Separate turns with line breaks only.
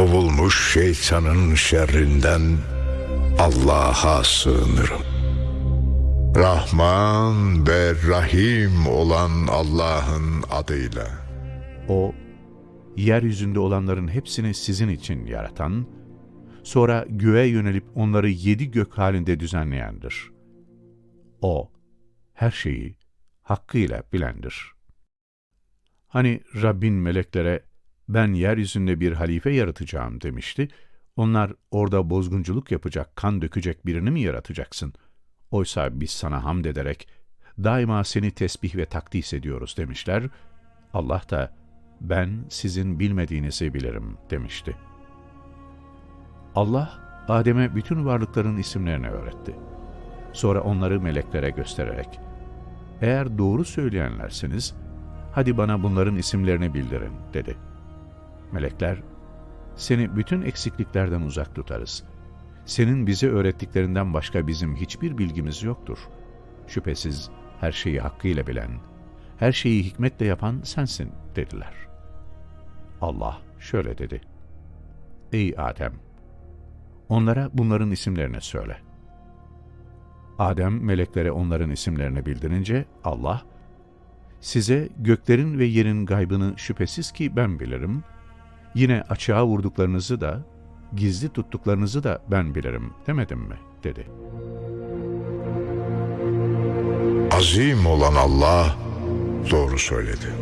kovulmuş şeytanın şerrinden Allah'a sığınırım. Rahman ve Rahim olan Allah'ın adıyla.
O, yeryüzünde olanların hepsini sizin için yaratan, sonra göğe yönelip onları yedi gök halinde düzenleyendir. O, her şeyi hakkıyla bilendir. Hani Rabbin meleklere, ben yeryüzünde bir halife yaratacağım demişti, onlar orada bozgunculuk yapacak, kan dökecek birini mi yaratacaksın? Oysa biz sana hamd ederek, daima seni tesbih ve takdis ediyoruz demişler. Allah da, ben sizin bilmediğinizi bilirim demişti. Allah, Adem'e bütün varlıkların isimlerini öğretti. Sonra onları meleklere göstererek, eğer doğru söyleyenlerseniz, hadi bana bunların isimlerini bildirin, dedi. Melekler, seni bütün eksikliklerden uzak tutarız. Senin bize öğrettiklerinden başka bizim hiçbir bilgimiz yoktur. Şüphesiz her şeyi hakkıyla bilen, her şeyi hikmetle yapan sensin, dediler. Allah şöyle dedi. Ey Adem! Onlara bunların isimlerini söyle. Adem meleklere onların isimlerini bildirince Allah, size göklerin ve yerin gaybını şüphesiz ki ben bilirim. Yine açığa vurduklarınızı da, gizli tuttuklarınızı da ben bilirim demedim mi? dedi.
Azim olan Allah doğru söyledi.